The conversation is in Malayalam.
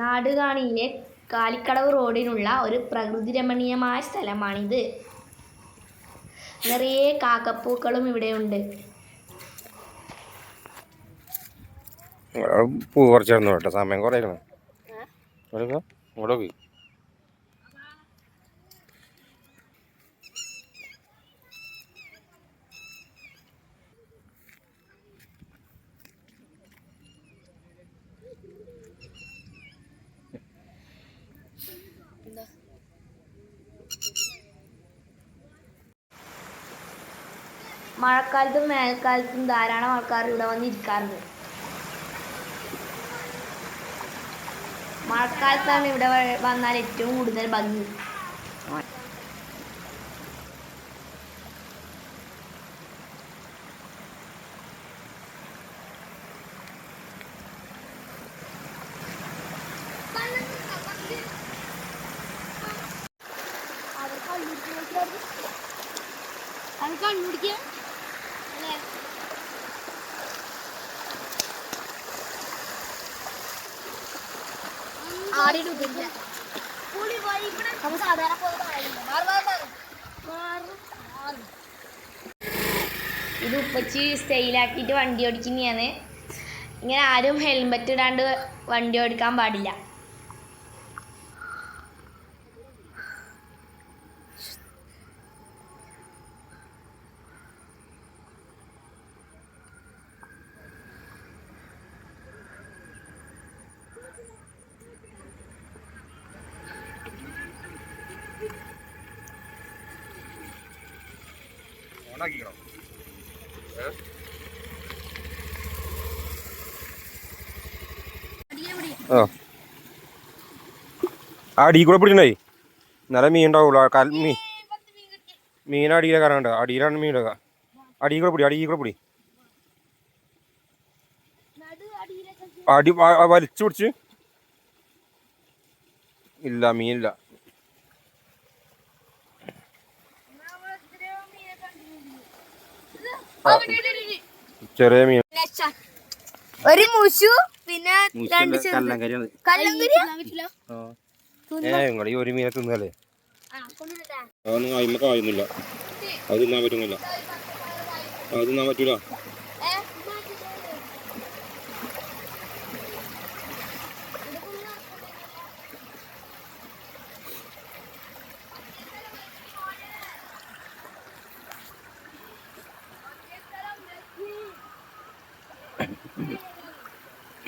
നാടുകാണിയിലെ കാലിക്കടവ് റോഡിനുള്ള ഒരു പ്രകൃതി രമണീയമായ സ്ഥലമാണിത്. നിറയെ കാക്കപ്പൂക്കളും ഇവിടെയുണ്ട്. പൂ കുറച്ചിരുന്നു കേട്ടോ? സമയം കുറേക്കണം ഇവിടെ മഴക്കാലത്തും വേനൽക്കാലത്തും ധാരാളം ആൾക്കാർ ഇവിടെ വന്നിരിക്കാറുണ്ട്. മഴക്കാലത്താണ് ഇവിടെ വന്നാൽ ഏറ്റവും കൂടുതൽ ഭംഗി. ഇത് ഉപ്പച്ചി സ്റ്റൈലാക്കിയിട്ട് വണ്ടി ഓടിക്കുന്നതാണ്. ഇങ്ങനെ ആരും ഹെൽമെറ്റ് ഇടാണ്ട് വണ്ടി ഓടിക്കാൻ പാടില്ല. ആ. ആ അടിയിൽ കൂടെ പിടിക്കണേ. നല്ല മീൻ ഉണ്ടാവുള്ളൂ. കൽ മീൻ മീൻ അടിയിലെ കറണ്ട് അടിയിലാണ് മീൻ ഇടുക. അടിയിൽ കൂടെ പിടി അടിയിൽ കൂടെ പിടി. അടി വലിച്ചു പിടിച്ച്. ഇല്ല മീനില്ല. ചെറിയ മീൻ. ഒരു മുഷു പിന്നെ രണ്ട് കല്ലങ്കരിയാണ് കല്ലങ്കുരി ഏ നിങ്ങൾ ഈ ഒരു മീനെ തിന്നല്ലേ? അതൊന്നും അയിമ കായുന്നില്ല അത് തിന്നാൻ പറ്റുന്നില്ല. അത് തിന്നാൻ പറ്റൂല.